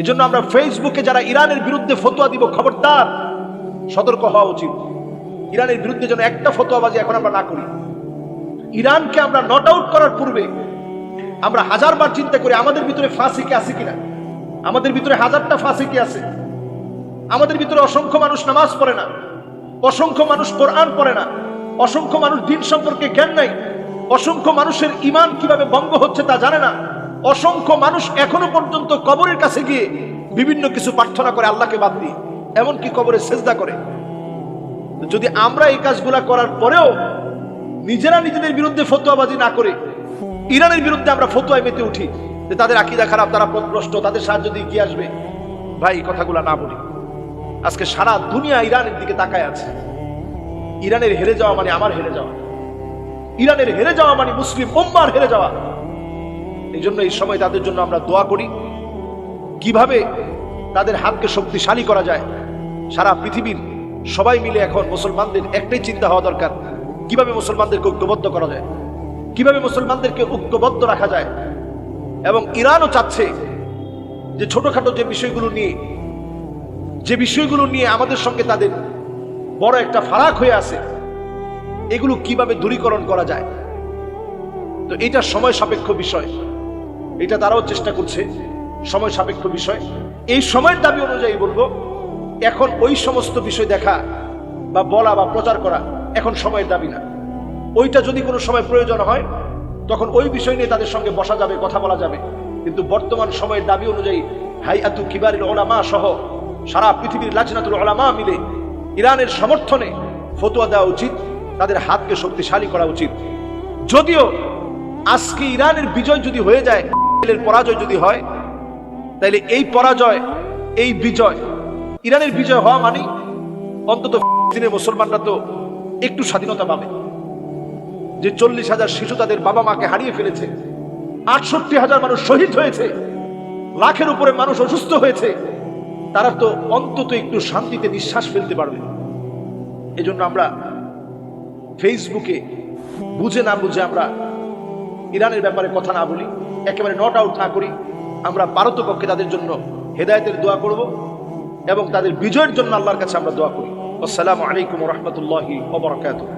এই জন্য আমরা ফেসবুকে যারা ইরানের বিরুদ্ধে ফতোয়া দিব, খবরদার, সতর্ক হওয়া উচিত। ইরানের বিরুদ্ধে যেন একটা ফতোয়াবাজি এখন আমরা না করি। ইরানকে আমরা নট আউট করার পূর্বে আমরা হাজারবার চিন্তা করি, আমাদের ভিতরে ফাঁসিকে আছে কিনা? আমাদের ভিতরে হাজারটা ফাঁসিকে আছে। আমাদের ভিতরে অসংখ্য মানুষ নামাজ পড়ে না। অসংখ্য মানুষ কোরআন পড়ে না। অসংখ্য মানুষ দিন সম্পর্কে জ্ঞান নাই। অসংখ্য মানুষের ইমান কীভাবে ভঙ্গ হচ্ছে তা জানে না। অসংখ্য মানুষ এখনও পর্যন্ত কবরের কাছে গিয়ে বিভিন্ন কিছু প্রার্থনা করে আল্লাহকে বাদ দিয়ে, এমনকি কবরে সেজদা করে। যদি আমরা এই কাজগুলা করার পরেও নিজেরা নিজেদের বিরুদ্ধে ফতোয়াবাজি না করে, ইরানের বিরুদ্ধে আমরা ফতোয়ায় মেতে উঠি, যে তাদের আকিদা খারাপ, তারা পথভ্রষ্ট তাদের সাহায্য দিয়ে কি আসবে? ভাই, এই কথাগুলা না বলি। আজকে সারা দুনিয়া ইরানের দিকে তাকায় আছে। ইরানের হেরে যাওয়া মানে আমার হেরে যাওয়া। ইরানের হেরে যাওয়া মানে মুসলিম উম্মার হেরে যাওয়া। এই জন্য এই সময় তাদের জন্য আমরা দোয়া করি। কীভাবে তাদের হাতকে শক্তিশালী করা যায়, সারা পৃথিবীর সবাই মিলে এখন মুসলমানদের একটাই চিন্তা হওয়া দরকার, কীভাবে মুসলমানদেরকে ঐক্যবদ্ধ করা যায়, কীভাবে মুসলমানদেরকে ঐক্যবদ্ধ রাখা যায়। এবং ইরানও চাচ্ছে যে ছোটখাটো যে বিষয়গুলো নিয়ে, যে বিষয়গুলো নিয়ে আমাদের সঙ্গে তাদের বড় একটা ফারাক হয়ে আছে, এগুলো কীভাবে দূরীকরণ করা যায়। তো এটা সময় সাপেক্ষ বিষয়। এটা তারাও চেষ্টা করছে, সময় সাপেক্ষ বিষয়। এই সময়ের দাবি অনুযায়ী বলব, এখন ওই সমস্ত বিষয় দেখা বা বলা বা প্রচার করা এখন সময়ের দাবি না। ওইটা যদি কোনো সময় প্রয়োজন হয়, তখন ওই বিষয় নিয়ে তাদের সঙ্গে বসা যাবে, কথা বলা যাবে। কিন্তু বর্তমান সময়ের দাবি অনুযায়ী হাই আতু কিবারিল ওলামা সহ সারা পৃথিবীর লাজনাতুল ওলামা মিলে ইরানের সমর্থনে ফতোয়া দেওয়া উচিত, তাদের হাতকে শক্তিশালী করা উচিত। যদিও আজকে ইরানের বিজয় যদি হয়ে যায় ইসরায়েলের পরাজয় যদি হয় তাহলে এই পরাজয়, এই বিজয়, ইরানের বিজয় হওয়া মানে অন্তত দিনের মুসলমানরা তো একটু স্বাধীনতা পাবে। যে চল্লিশ হাজার শিশু তাদের বাবা মাকে হারিয়ে ফেলেছে, আটষট্টি হাজার মানুষ শহীদ হয়েছে, লাখের উপরে মানুষ অসুস্থ হয়েছে, তারা তো অন্তত একটু শান্তিতে নিঃশ্বাস ফেলতে পারবে এজন্য আমরা ফেসবুকে বুঝে না বুঝে আমরা ইরানের ব্যাপারে কথা না বলি। একেবারে নট আউট না করি, আমরা পারতপক্ষে তাদের জন্য হেদায়তের দোয়া করব এবং তাদের বিজয়ের জন্য আল্লাহর কাছে আমরা দোয়া করি। আসসালামু আলাইকুম রহমতুল্লাহি ওবরাকাতুহ